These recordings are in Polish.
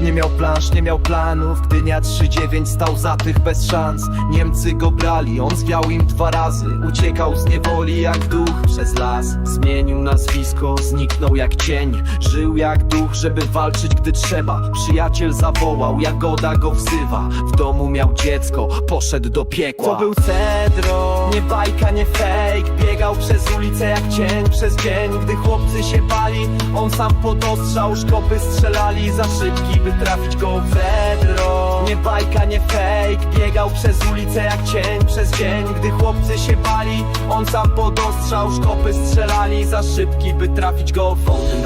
Nie miał plansz, nie miał planów Gdynia 3-9 stał za tych bez szans. Niemcy go brali, on zwiał im dwa razy. Uciekał z niewoli jak duch przez las. Zmienił nazwisko, zniknął jak cień. Żył jak duch, żeby walczyć gdy trzeba. Przyjaciel zawołał, Jagoda go wzywa. W domu miał dziecko, poszedł do piekła. To był Cedro, nie bajka, nie fake. Biegał przez ulicę jak cień przez dzień. Gdy chłopcy się sam podostrzał Szkopy strzelali za szybki, by trafić go Cedro Nie bajka, nie fake. Biegał przez ulicę jak cień przez dzień. Gdy chłopcy się bali, on sam podostrzał. Szkopy strzelali za szybki, by trafić go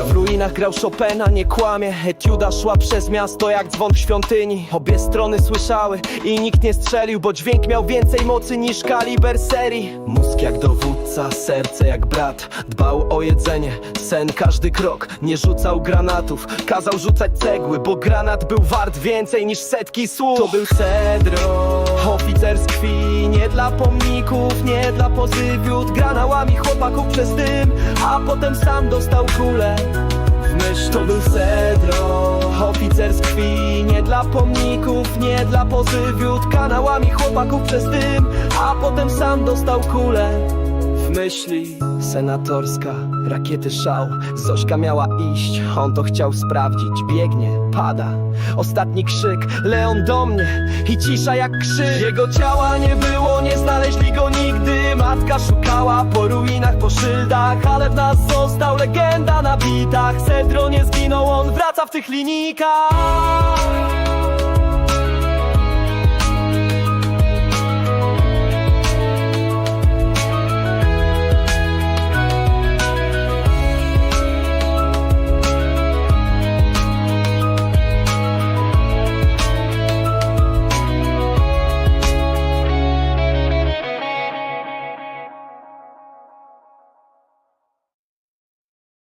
w ruinach grał Chopina, nie kłamie. Etiuda szła przez miasto jak dzwon w świątyni. Obie strony słyszały i nikt nie strzelił Bo dźwięk miał więcej mocy niż kaliber serii. Mózg jak dowódca, serce jak brat. Dbał o jedzenie, sen każdy krok. Nie rzucał granatów, kazał rzucać cegły Bo granat był wart więcej niż setki słów To był Cedro, oficer z krwi Nie dla pomników, nie dla pozywiut. Granałami chłopaków przez dym A potem sam dostał kulę. W To był Cedro, oficer z krwi Nie dla pomników, nie dla pozywiut. Kanałami chłopaków przez dym A potem sam dostał kulę myśli. Senatorska, rakiety szał. Zośka miała iść, on to chciał sprawdzić. Biegnie, pada, ostatni krzyk. Leon do mnie. I cisza jak krzyk. Jego ciała nie było, nie znaleźli go nigdy. Matka szukała po ruinach, po szyldach. Ale w nas został legenda na bitach. Cedro nie zginął, on wraca w tych linijkach